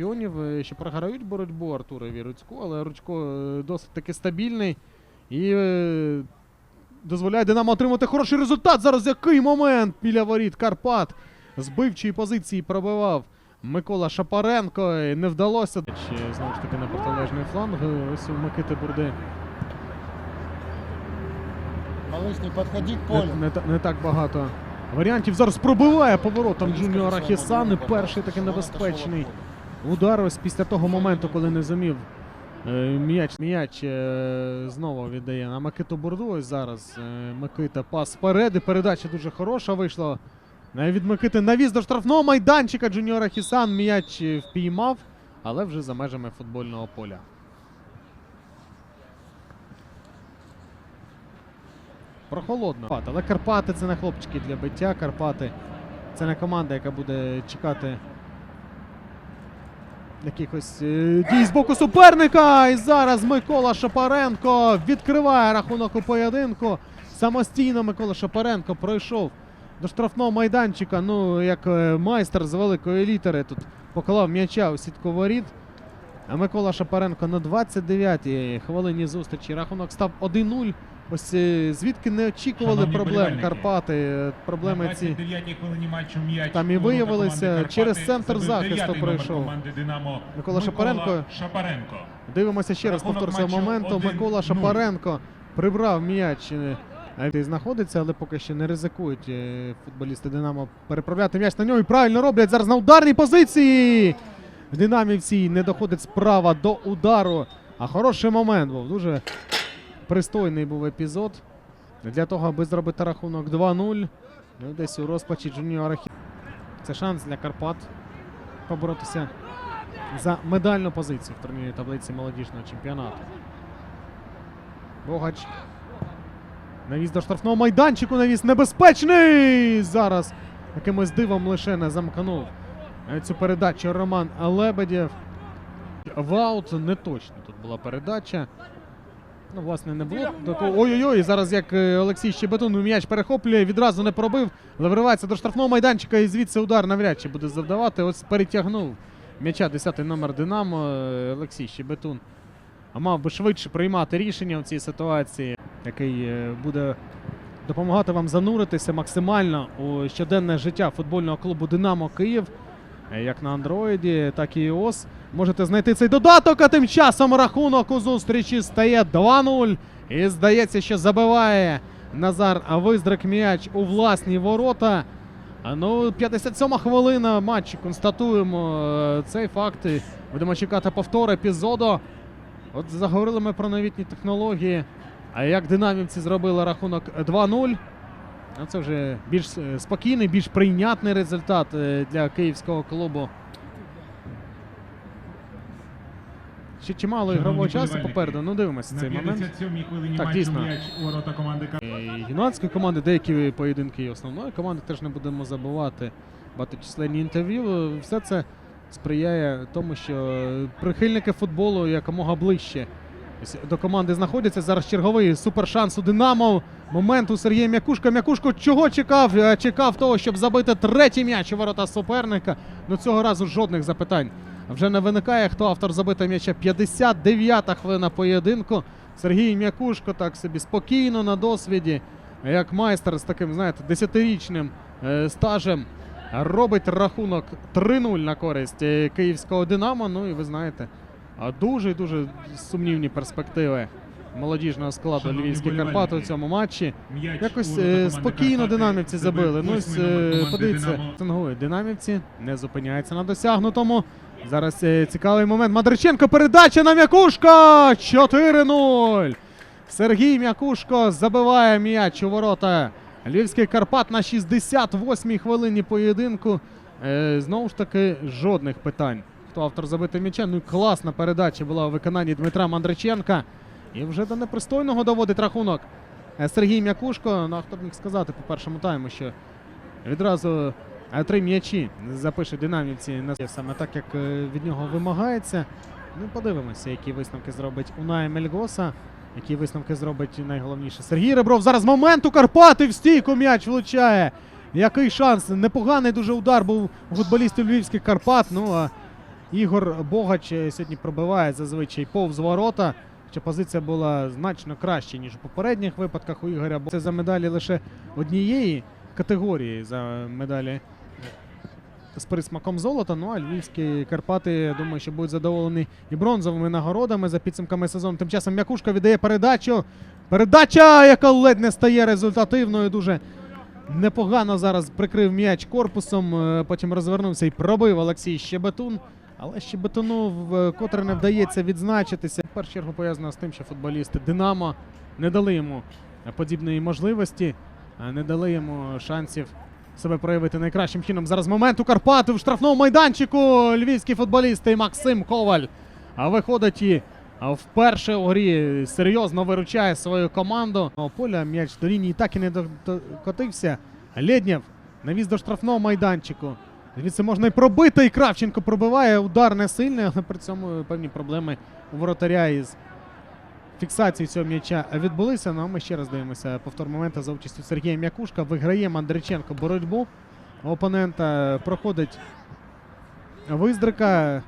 чемпіонів, е, що програють боротьбу Артурові Руцьку, але Ручко е, досить таки стабільний і е, дозволяє Динамо отримати хороший результат. Зараз який момент біля воріт Карпат з бивчої позиції пробивав Микола Шапаренко. І Не вдалося. Ще, знову ж таки на протилежний фланг. Ось у Микити Бурди Малыш, не подходи к не, полю. не, не так багато варіантів. Зараз пробиває поворотом Джуніора к своему Хісан. І другу, перший такий небезпечний. Удар ось після того моменту, коли не зумів. е, М'яч, м'яч е, знову віддає на Микиту Бурду. Ось зараз е, Микита пас вперед. Передача дуже хороша вийшла. Від Микити навіз до штрафного майданчика Джуніора Хісан. М'яч впіймав, але вже за межами футбольного поля. Прохолодно. Але Карпати це не хлопчики для биття. Карпати це не команда, яка буде чекати якихось е, дій з боку суперника. І зараз Микола Шапаренко відкриває рахунок у поєдинку. Самостійно Микола Шапаренко пройшов до штрафного майданчика. Ну, як е, майстер з великої літери тут поклав м'яча у сітку воріт. Микола Шапаренко на 29-й хвилині зустрічі. Рахунок став 1-0. Ось е, звідки не очікували Шановні проблем Карпати. е, Проблеми На ці хвилині матчу м'яч Там і виявилися, через центр захисту пройшов. Динамо Микола Шапаренко. Шапаренко. Дивимося ще раз Рахунок повтор цього моменту. Микола Шапаренко прибрав м'яч. е, знаходиться, але поки що не ризикують футболісти Динамо переправляти м'яч на нього. І правильно роблять зараз на ударній позиції. Динамівці не доходить справа до удару. А хороший момент був. Дуже пристойний був епізод. Для того, аби зробити рахунок 2-0. Ну, десь у розпачі Джуніора. Це шанс для Карпат поборотися за медальну позицію в турнірі таблиці молодіжного чемпіонату. Богач. Навіз до штрафного майданчику. Навіз небезпечний! Зараз якимось дивом лише не замкнув цю передачу Роман Лебедєв. Ваут не точно тут була передача. Ну, власне, не було такого. Ой-ой-ой, зараз як е, Олексій Щебетун м'яч перехоплює, відразу не пробив, виривається до штрафного майданчика і звідси удар навряд чи буде завдавати. Ось перетягнув м'яча 10-й номер Динамо е, Олексій Щебетун. Мав би швидше приймати рішення в цій ситуації, який е, буде допомагати вам зануритися максимально у щоденне життя футбольного клубу Динамо Київ. Е, Як на андроїді, так і iOS. Можете знайти цей додаток, а тим часом рахунок у зустрічі стає 2-0. І здається, що забиває Назар Виздрик м'яч у власні ворота. Ну, 57 хвилина матчу. Констатуємо е, цей факт. Будемо чекати повтор епізоду. От заговорили ми про новітні технології. А як динамівці зробили рахунок 2-0? Ну, це вже більш е, спокійний, більш прийнятний результат е, для київського клубу. Ще чимало ігрового часу попереду. Ну, дивимося цей момент. 57-й хвилині Так, дійсно. команди юнацької команди, деякі поєдинки і основної команди теж не будемо забувати. Багаточисленні інтерв'ю. Все це сприяє тому, що прихильники футболу якомога ближче до команди знаходяться. Зараз черговий супершанс у Динамо. Момент у Сергія М'якушка. М'якушко чого чекав? Е, Чекав того, щоб забити третій м'яч у ворота суперника. Ну цього разу жодних запитань. Вже не виникає, хто автор забитого м'яча. 59-та хвилина поєдинку. Сергій М'якушко так собі спокійно на досвіді, як майстер з таким, знаєте, десятирічним е, стажем. Робить рахунок 3-0 на користь е, київського Динамо. Ну і ви знаєте, дуже і дуже сумнівні перспективи молодіжного складу Шановні Львівських Карпат у цьому матчі. Якось е, спокійно динамівці забили. Ну ось е, подивіться, «Динамо». Динамівці, не зупиняється на досягнутому. Зараз е, цікавий момент. Мадриченко передача на М'якушка! 4-0. Сергій М'якушко забиває м'яч у ворота. Львівський Карпат на 68-й хвилині поєдинку. Е, знову ж таки, жодних питань. Хто автор забити м'яча? Ну і класна передача була у виконанні Дмитра Мандриченка. І вже до непристойного доводить рахунок. Е, Сергій М'якушко, ну а хто б міг сказати по першому тайму, що відразу е, три м'ячі запише динамівці на саме так, як е, від нього вимагається. Ну, подивимося, які висновки зробить Унай Мельгоса. Які висновки зробить найголовніше Сергій Ребров. Зараз момент у Карпати в стійку м'яч влучає. Який шанс? Непоганий дуже удар був у футболістів Львівських Карпат. Ну а Ігор Богач е, сьогодні пробиває зазвичай повз ворота. Хоча позиція була значно краще, ніж у попередніх випадках у Ігоря. Бо це за медалі лише однієї категорії за медалі з присмаком золота. Ну а львівські Карпати, я думаю, що будуть задоволені і бронзовими нагородами за підсумками сезону. Тим часом М'якушка віддає передачу. Передача, яка ледь не стає результативною. Дуже непогано зараз прикрив м'яч корпусом. е, Потім розвернувся і пробив Олексій Щебетун. Але Щебетуну в- котре не вдається відзначитися. В першу чергу пов'язано з тим, що футболісти Динамо не дали йому подібної можливості, а не дали йому шансів себе проявити найкращим чином. Зараз момент у Карпати в штрафному майданчику. Львівські футболісти Максим Коваль. Виходить і вперше у грі серйозно виручає свою команду. О, Поля м'яч до лінії так і не докотився. Лєднєв навіз до штрафного майданчику. Звідси можна і пробити, і Кравченко пробиває. Удар не сильний, але при цьому певні проблеми у воротаря із фіксацією цього м'яча відбулися. Ну а ми ще раз дивимося повтор моменту за участю Сергія М'якушка. Виграє Мандриченко боротьбу. Опонента проходить Виздрика.